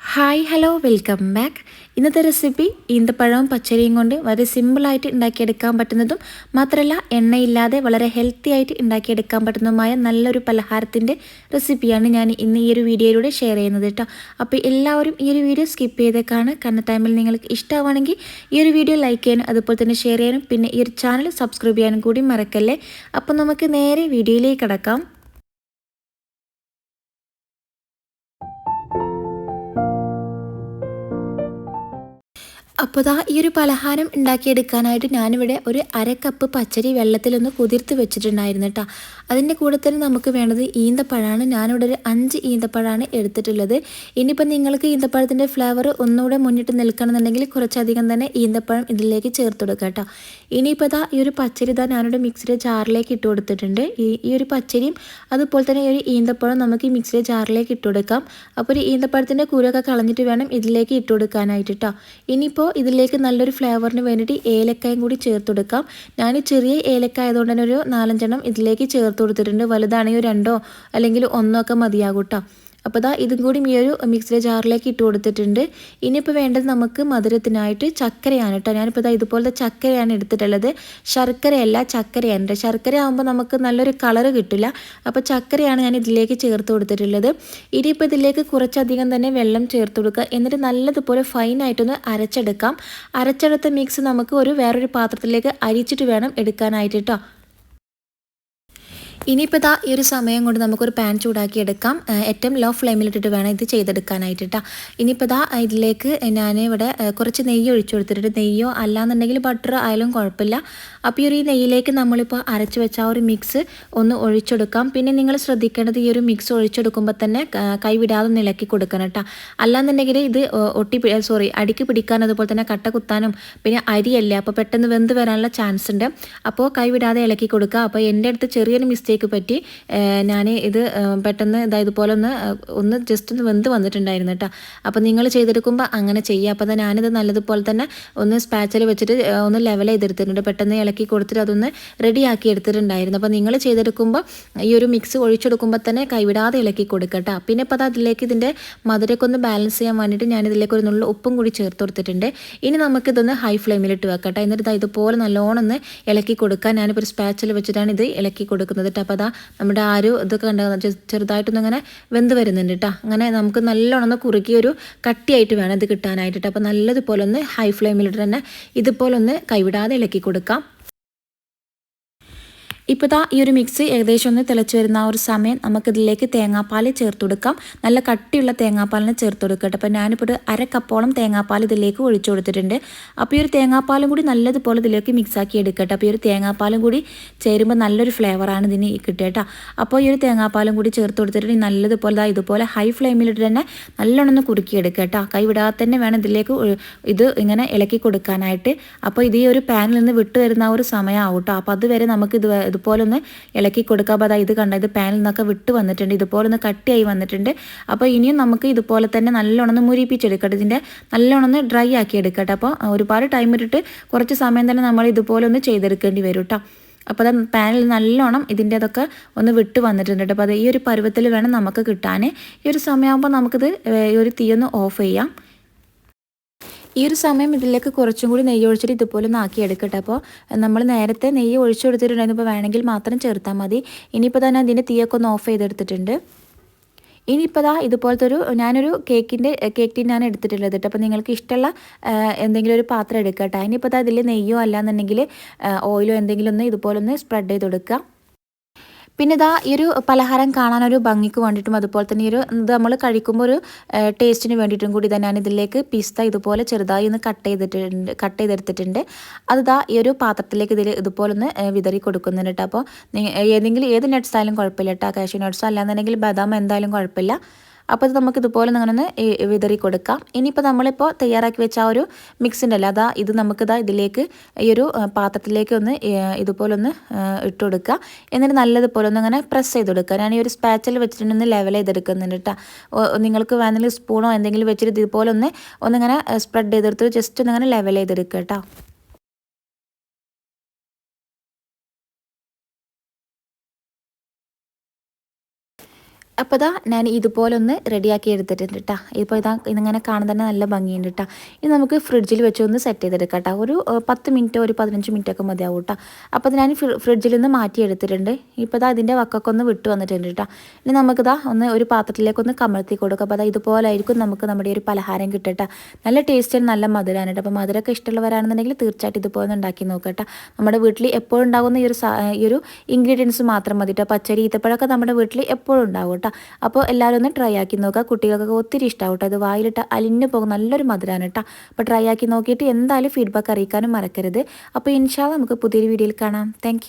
Hi hello welcome back ഇന്നത്തെ recipe ഈന്തപ്പഴവും പച്ചരിയും കൊണ്ട് വളരെ സിമ്പിളായിട്ട് ഉണ്ടാക്കിയെടുക്കാൻ പറ്റുന്നതും മാത്രമല്ല എണ്ണയില്ലാതെ വളരെ ഹെൽത്തി ആയിട്ട് ഉണ്ടാക്കിയെടുക്കാൻ പറ്റുന്നതുമായ നല്ലൊരു പലഹാരത്തിന്റെ റെസിപ്പിയാണ് ഞാൻ ഇന്ന് ഈ ഒരു വീഡിയോയിലൂടെ ഷെയർ ചെയ്യുന്നത് കേട്ടോ അപ്പോൾ എല്ലാവരും ഈ ഒരു വീഡിയോ സ്കിപ്പ് ചെയ്തേക്കാണ്. കാരണം ടൈമിൽ നിങ്ങൾക്ക് ഇഷ്ടമാണെങ്കിൽ ഈ ഒരു വീഡിയോ ലൈക്ക് ചെയ്യാനും അതുപോലെ തന്നെ ഷെയർ ചെയ്യാനും പിന്നെ ഈ ഒരു ചാനൽ സബ്സ്ക്രൈബ് ചെയ്യാനും കൂടി മറക്കല്ലേ. അപ്പോൾ നമുക്ക് നേരെ വീഡിയോയിലേക്ക് കടക്കാം. അപ്പോൾ ദാ ഈ ഒരു പലഹാരം ഉണ്ടാക്കിയെടുക്കാനായിട്ട് ഞാനിവിടെ ഒരു അര കപ്പ് പച്ചരി വെള്ളത്തിലൊന്ന് കുതിർത്ത് വെച്ചിട്ടുണ്ടായിരുന്നു കേട്ടോ അതിന്റെ കൂടെ തന്നെ നമുക്ക് വേണ്ടത് ഈന്തപ്പഴമാണ് ഞാനിവിടെ ഒരു അഞ്ച് ഈന്തപ്പഴമാണ് എടുത്തിട്ടുള്ളത്. ഇനിയിപ്പോൾ നിങ്ങൾക്ക് ഈന്തപ്പഴത്തിന്റെ ഫ്ലേവർ ഒന്നുകൂടെ മുന്നിട്ട് നിൽക്കണമെന്നുണ്ടെങ്കിൽ കുറച്ചധികം തന്നെ ഈന്തപ്പഴം ഇതിലേക്ക് ചേർത്ത് കൊടുക്കുക കേട്ടോ. ഇനിയിപ്പോൾ ഇതാ ഈ ഒരു പച്ചരി ഇതാ ഞാനിവിടെ മിക്സിയുടെ ജാറിലേക്ക് ഇട്ട് കൊടുത്തിട്ടുണ്ട്. ഈ ഈ ഒരു പച്ചരിയും അതുപോലെ തന്നെ ഈ ഒരു ഈന്തപ്പഴം നമുക്ക് ഈ മിക്സിയുടെ ജാറിലേക്ക് ഇട്ട് കൊടുക്കാം. അപ്പോൾ ഒരു ഈന്തപ്പഴത്തിന്റെ കൂരൊക്കെ കളഞ്ഞിട്ട് വേണം ഇതിലേക്ക് ഇട്ട് കൊടുക്കാനായിട്ട് കേട്ടോ. ഇനിയിപ്പോൾ ഇതിലേക്ക് നല്ലൊരു ഫ്ലേവറിന് വേണ്ടിയിട്ട് ഏലക്കായും കൂടി ചേർത്ത് കൊടുക്കാം. ഞാൻ ചെറിയ ഏലക്കായതുകൊണ്ട് തന്നെ ഒരു നാലഞ്ചെണ്ണം ഇതിലേക്ക് ചേർത്ത് കൊടുത്തിട്ടുണ്ട്. വലുതാണെങ്കിൽ രണ്ടോ അല്ലെങ്കിൽ ഒന്നോ ഒക്കെ മതിയാകും കേട്ടോ അപ്പോൾ ദാ ഇതും കൂടി ഈ ഒരു മിക്സിയുടെ ജാറിലേക്ക് ഇട്ട് കൊടുത്തിട്ടുണ്ട്. ഇനിയിപ്പോൾ വേണ്ടത് നമുക്ക് മധുരത്തിനായിട്ട് ചക്കരയാണ് കേട്ടോ ഞാനിപ്പോൾ ഇതാ ഇതുപോലത്തെ ചക്കരയാണ് എടുത്തിട്ടുള്ളത്. ശർക്കരയല്ല ചക്കരയാണ് ശർക്കര ആകുമ്പോൾ നമുക്ക് നല്ലൊരു കളർ കിട്ടില്ല. അപ്പോൾ ചക്കരയാണ് ഞാൻ ഇതിലേക്ക് ചേർത്ത് കൊടുത്തിട്ടുള്ളത്. ഇനിയിപ്പോൾ ഇതിലേക്ക് കുറച്ചധികം തന്നെ വെള്ളം ചേർത്ത് കൊടുക്കുക. എന്നിട്ട് നല്ലതുപോലെ ഫൈനായിട്ടൊന്ന് അരച്ചെടുക്കാം. അരച്ചെടുത്ത മിക്സ് നമുക്ക് ഒരു വേറൊരു പാത്രത്തിലേക്ക് അരിച്ചിട്ട് വേണം എടുക്കാനായിട്ട് കേട്ടോ ഇനിയിപ്പോൾ ഇതാ ഈ ഒരു സമയം കൊണ്ട് നമുക്കൊരു പാൻ ചൂടാക്കി എടുക്കാം. ഏറ്റവും ലോ ഫ്ലെയിമിലിട്ടിട്ട് വേണം ഇത് ചെയ്തെടുക്കാനായിട്ട് കേട്ടോ ഇനിയിപ്പോൾ ഇതാ ഇതിലേക്ക് ഞാൻ ഇവിടെ കുറച്ച് നെയ്യ് ഒഴിച്ചു കൊടുത്തിട്ട് നെയ്യോ അല്ലാന്നുണ്ടെങ്കിൽ ബട്ടർ ആയാലും കുഴപ്പമില്ല. അപ്പോൾ ഈ ഒരു നെയ്യിലേക്ക് നമ്മളിപ്പോൾ അരച്ച് വെച്ച ആ ഒരു മിക്സ് ഒന്ന് ഒഴിച്ചെടുക്കാം. പിന്നെ നിങ്ങൾ ശ്രദ്ധിക്കേണ്ടത് ഈ ഒരു മിക്സ് ഒഴിച്ചെടുക്കുമ്പോൾ തന്നെ കൈവിടാതെ ഇളക്കി കൊടുക്കണം കേട്ടോ അല്ലാന്നുണ്ടെങ്കിൽ ഇത് ഒട്ടി സോറി അടിക്ക് പിടിക്കാൻ അതുപോലെ തന്നെ കട്ട കുത്താനും പിന്നെ അരിയല്ലേ അപ്പോൾ പെട്ടെന്ന് വെന്ത് വരാനുള്ള ചാൻസ് ഉണ്ട്. അപ്പോൾ കൈവിടാതെ ഇളക്കി കൊടുക്കുക. അപ്പോൾ എന്റെ അടുത്ത് ചെറിയൊരു മിസ്റ്റേക്ക് പറ്റി ഞാൻ ഇത് പെട്ടെന്ന് ഇതാ ഇതുപോലെ ഒന്ന് ഒന്ന് ജസ്റ്റ് ഒന്ന് വെന്ത് വന്നിട്ടുണ്ടായിരുന്നു കേട്ടോ അപ്പോൾ നിങ്ങൾ ചെയ്തെടുക്കുമ്പോൾ അങ്ങനെ ചെയ്യുക അപ്പോൾ ഞാനിത് നല്ലതുപോലെ തന്നെ ഒന്ന് സ്പാച്ചൽ വെച്ചിട്ട് ഒന്ന് ലെവൽ ചെയ്തെടുത്തിട്ടുണ്ട്. പെട്ടെന്ന് ഇളക്കി കൊടുത്തിട്ട് അതൊന്ന് റെഡിയാക്കി എടുത്തിട്ടുണ്ടായിരുന്നു. അപ്പോൾ നിങ്ങൾ ചെയ്തെടുക്കുമ്പോൾ ഈ ഒരു മിക്സ് ഒഴിച്ചെടുക്കുമ്പോൾ തന്നെ കൈവിടാതെ ഇളക്കി കൊടുക്കട്ടോ പിന്നെ ഇപ്പോൾ അത് അതിലേക്ക് ഇതിന്റെ മധുരമൊക്കെ ഒന്ന് ബാലൻസ് ചെയ്യാൻ വേണ്ടിയിട്ട് ഞാൻ ഇതിലേക്ക് ഒരു നുള്ള ഉപ്പും കൂടി ചേർത്ത് കൊടുത്തിട്ടുണ്ട്. ഇനി നമുക്കിതൊന്ന് ഹൈ ഫ്ലെയിമിലിട്ട് വെക്കട്ടെ എന്നിട്ട് ഇതുപോലെ നല്ലോണം ഒന്ന് ഇളക്കി കൊടുക്കാൻ ഞാനിപ്പോൾ ഒരു സ്പാച്ചിൽ വെച്ചിട്ടാണ് ഇത് ഇളക്കി കൊടുക്കുന്നത് കേട്ടോ അപ്പോൾ അതാ നമ്മുടെ ആ ഒരു ഇതൊക്കെ കണ്ട ചെറുതായിട്ടൊന്നും അങ്ങനെ വെന്ത് വരുന്നുണ്ട് കേട്ടോ അങ്ങനെ നമുക്ക് നല്ലോണം ഒന്ന് കുറുക്കി ഒരു കട്ടിയായിട്ട് വേണം ഇത് കിട്ടാനായിട്ട് അപ്പോൾ നല്ലതുപോലെ ഒന്ന് ഹൈ ഫ്ലെയിമിലിട്ട് തന്നെ ഇതുപോലെ ഒന്ന് കൈവിടാതെ ഇളക്കി കൊടുക്കാം. ഇപ്പോൾ ദാ ഈ ഒരു മിക്സി ഏകദേശം ഒന്ന് തിളച്ച് വരുന്ന ആ ഒരു സമയം നമുക്കിതിലേക്ക് തേങ്ങാപ്പാൽ ചേർത്ത് കൊടുക്കാം. നല്ല കട്ടിയുള്ള തേങ്ങാപ്പാലിനെ ചേർത്ത് കൊടുക്കട്ടെ അപ്പോൾ ഞാനിപ്പോൾ ഒരു അര കപ്പോളം തേങ്ങാപ്പാൽ ഇതിലേക്ക് ഒഴിച്ചു കൊടുത്തിട്ടുണ്ട്. അപ്പോൾ ഈ ഒരു തേങ്ങാപ്പാലും കൂടി നല്ലതുപോലെ ഇതിലേക്ക് മിക്സാക്കി എടുക്കട്ടെ അപ്പോൾ ഈ ഒരു തേങ്ങാപ്പാലും കൂടി ചേരുമ്പോൾ നല്ലൊരു ഫ്ലേവറാണ് ഇതിന് കിട്ടുക അപ്പോൾ ഈ ഒരു തേങ്ങാപ്പാലും കൂടി ചേർത്ത് കൊടുത്തിട്ട് നല്ലതുപോലെ ഇതുപോലെ ഹൈ ഫ്ലെയിമിലിട്ട് തന്നെ നല്ലോണം ഒന്ന് കുറുക്കി എടുക്കുക കേട്ടോ. കൈ വിടാതെ തന്നെ വേണം ഇതിലേക്ക് ഇത് ഇങ്ങനെ ഇളക്കി കൊടുക്കാനായിട്ട്. അപ്പോൾ ഇത് ഈ ഒരു പാനിൽ നിന്ന് വിട്ടു വരുന്ന ഒരു സമയമാവും കേട്ടോ. അപ്പോൾ അതുവരെ നമുക്ക് ഇത് ഇതുപോലെ ഒന്ന് ഇളക്കി കൊടുക്കുക അപ്പോൾ ഇത് കണ്ട? ഇത് പാനിൽ നിന്നൊക്കെ വിട്ട് വന്നിട്ടുണ്ട്. ഇതുപോലെ ഒന്ന് കട്ടിയായി വന്നിട്ടുണ്ട്. അപ്പോൾ ഇനിയും നമുക്ക് ഇതുപോലെ തന്നെ നല്ലോണം ഒന്ന് മുരിപ്പിച്ചെടുക്കട്ടെ. ഇതിന്റെ നല്ലോണം ഒന്ന് ഡ്രൈ ആക്കി എടുക്കട്ടെ. അപ്പോൾ ഒരുപാട് ടൈം ഇട്ടിട്ട് കുറച്ച് സമയം തന്നെ നമ്മൾ ഇതുപോലെ ഒന്ന് ചെയ്തെടുക്കേണ്ടി വരും കേട്ടോ അപ്പോൾ അത് പാനിൽ നല്ലോണം ഇതിന്റെ അതൊക്കെ ഒന്ന് വിട്ട് വന്നിട്ടുണ്ട് കേട്ടോ അപ്പോൾ അത് ഈ ഒരു പരുവത്തിൽ വേണം നമുക്ക് കിട്ടാൻ ഈ ഒരു സമയമാകുമ്പോൾ നമുക്കിത് ഈ ഒരു തീ ഒന്ന് ഓഫ് ചെയ്യാം. ഈ ഒരു സമയം ഇതിലേക്ക് കുറച്ചും കൂടി നെയ്യ് ഒഴിച്ചിട്ട് ഇതുപോലെ ഒന്ന് ആക്കി എടുക്കട്ടെ. അപ്പോൾ നമ്മൾ നേരത്തെ നെയ്യ് ഒഴിച്ചു കൊടുത്തിട്ടുണ്ടായിരുന്നു. ഇപ്പോൾ വേണമെങ്കിൽ മാത്രം ചേർത്താൽ മതി. ഇനിയിപ്പോൾ തന്നെ അതിന്റെ തീയൊക്കെ ഒന്ന് ഓഫ് ചെയ്തെടുത്തിട്ടുണ്ട്. ഇനിയിപ്പോൾ ദാ ഇതുപോലത്തെ ഒരു ഞാനൊരു കേക്കിന്റെ കേക്ക് ടീനാണ് എടുത്തിട്ടുള്ളത് കേട്ടോ. അപ്പോൾ നിങ്ങൾക്ക് ഇഷ്ടമുള്ള എന്തെങ്കിലും ഒരു പാത്രം എടുക്കട്ടെ. കേട്ടോ ഇനിയിപ്പോൾ അതിൽ നെയ്യോ അല്ലാന്നുണ്ടെങ്കിൽ ഓയിലോ എന്തെങ്കിലും ഒന്ന് ഇതുപോലെ ഒന്ന് സ്പ്രെഡ് ചെയ്ത് കൊടുക്കുക. പിന്നെ ഇതാ ഈ ഒരു പലഹാരം കാണാൻ ഒരു ഭംഗിക്ക് വേണ്ടിയിട്ടും അതുപോലെ തന്നെ ഒരു ഇത് നമ്മൾ കഴിക്കുമ്പോൾ ഒരു ടേസ്റ്റിന് വേണ്ടിയിട്ടും കൂടി തന്നെ ഇതിലേക്ക് പിസ്ത ഇതുപോലെ ചെറുതായി ഒന്ന് കട്ട് ചെയ്തിട്ടുണ്ട് കട്ട് ചെയ്തെടുത്തിട്ടുണ്ട്. അത് ഇതാ ഈ ഒരു പാത്രത്തിലേക്ക് ഇതിൽ ഇതുപോലെ ഒന്ന് വിതറി കൊടുക്കുന്നുണ്ട് കേട്ടോ അപ്പോൾ ഏതെങ്കിലും ഏത് നട്ട്സ് ആയാലും കുഴപ്പമില്ല കേട്ടോ കാഷ്യൂ നട്ട്സോ അല്ലാന്നുണ്ടെങ്കിൽ ബദാം എന്തായാലും കുഴപ്പമില്ല. അപ്പോൾ ഇത് നമുക്ക് ഇതുപോലെ ഒന്ന് വിതറി കൊടുക്കാം. ഇനിയിപ്പോൾ നമ്മളിപ്പോൾ തയ്യാറാക്കി വെച്ച ആ ഒരു മിക്സിന്റെ അല്ല അതാ ഇത് നമുക്കിതാ ഇതിലേക്ക് ഈ ഒരു പാത്രത്തിലേക്ക് ഒന്ന് ഇതുപോലെ ഒന്ന് ഇട്ട് കൊടുക്കുക. എന്നിട്ട് നല്ലതുപോലെ ഒന്ന് അങ്ങനെ പ്രസ് ചെയ്ത് കൊടുക്കുക. ഞാൻ ഈ ഒരു സ്പാച്ചിൽ വെച്ചിട്ടുണ്ടെന്ന് ലെവൽ ചെയ്തെടുക്കുന്നുണ്ട് കേട്ടോ നിങ്ങൾക്ക് വേണമെങ്കിൽ സ്പൂണോ എന്തെങ്കിലും വെച്ചിട്ട് ഇതുപോലെ ഒന്ന് ഒന്നിങ്ങനെ സ്പ്രെഡ് ചെയ്തെടുത്ത് ജസ്റ്റ് ഒന്നിങ്ങനെ ലെവൽ ചെയ്തെടുക്കുക കേട്ടോ അപ്പോൾ ഇതാ ഞാൻ ഇതുപോലൊന്ന് റെഡിയാക്കി എടുത്തിട്ടുണ്ട് കേട്ടോ ഇപ്പോൾ ഇതാ ഇതിങ്ങനെ കാണാൻ തന്നെ നല്ല ഭംഗിയുണ്ട് കേട്ടോ ഇത് നമുക്ക് ഫ്രിഡ്ജിൽ വെച്ച് ഒന്ന് സെറ്റ് ചെയ്തെടുക്കാം കേട്ടോ ഒരു പത്ത് മിനിറ്റോ ഒരു പതിനഞ്ച് മിനിറ്റ് ഒക്കെ മതിയാവും കേട്ടോ അപ്പോൾ ഞാൻ ഫ്രിഡ്ജിൽ നിന്ന് മാറ്റി എടുത്തിട്ടുണ്ട്. ഇപ്പോൾ ഇതാ ഇതിന്റെ വക്കൊക്കെ ഒന്ന് വിട്ട് വന്നിട്ടുണ്ട് കേട്ടോ ഇനി നമുക്കിതാ ഒന്ന് ഒരു പാത്രത്തിലേക്ക് ഒന്ന് കമഴ്ത്തി കൊടുക്കുക അപ്പോൾ അതാ ഇതുപോലായിരിക്കും നമുക്ക് നമ്മുടെ ഒരു പലഹാരം കിട്ടട്ടെ നല്ല ടേസ്റ്റ് നല്ല മധുരമാണ് കേട്ടോ അപ്പോൾ മധുരമൊക്കെ ഇഷ്ടമുള്ളവരാണെന്നുണ്ടെങ്കിൽ തീർച്ചയായിട്ടും ഇതുപോലെ ഒന്ന് ഉണ്ടാക്കി നോക്കട്ടെ നമ്മുടെ വീട്ടിൽ എപ്പോഴും ഉണ്ടാകുന്ന ഈ ഒരു ഈ ഒരു ഇൻഗ്രീഡിയൻസ് മാത്രം മതി കേട്ടോ പച്ചരി ഈത്തപ്പഴമൊക്കെ നമ്മുടെ വീട്ടിൽ എപ്പോഴും ഉണ്ടാവും അപ്പോൾ എല്ലാവരും ഒന്ന് ട്രൈ ആക്കി നോക്കുക കുട്ടികൾക്കൊക്കെ ഒത്തിരി ഇഷ്ടമാവും കേട്ടോ അത് വായിലിട്ട് അലിഞ്ഞു പോകും നല്ലൊരു മധുരമാണ് കേട്ടോ. അപ്പോൾ ട്രൈ ആക്കി നോക്കിയിട്ട് എന്തായാലും ഫീഡ്ബാക്ക് അറിയിക്കാനും മറക്കരുത്. അപ്പോൾ ഇൻഷാല്ല നമുക്ക് പുതിയൊരു വീഡിയോയിൽ കാണാം. താങ്ക്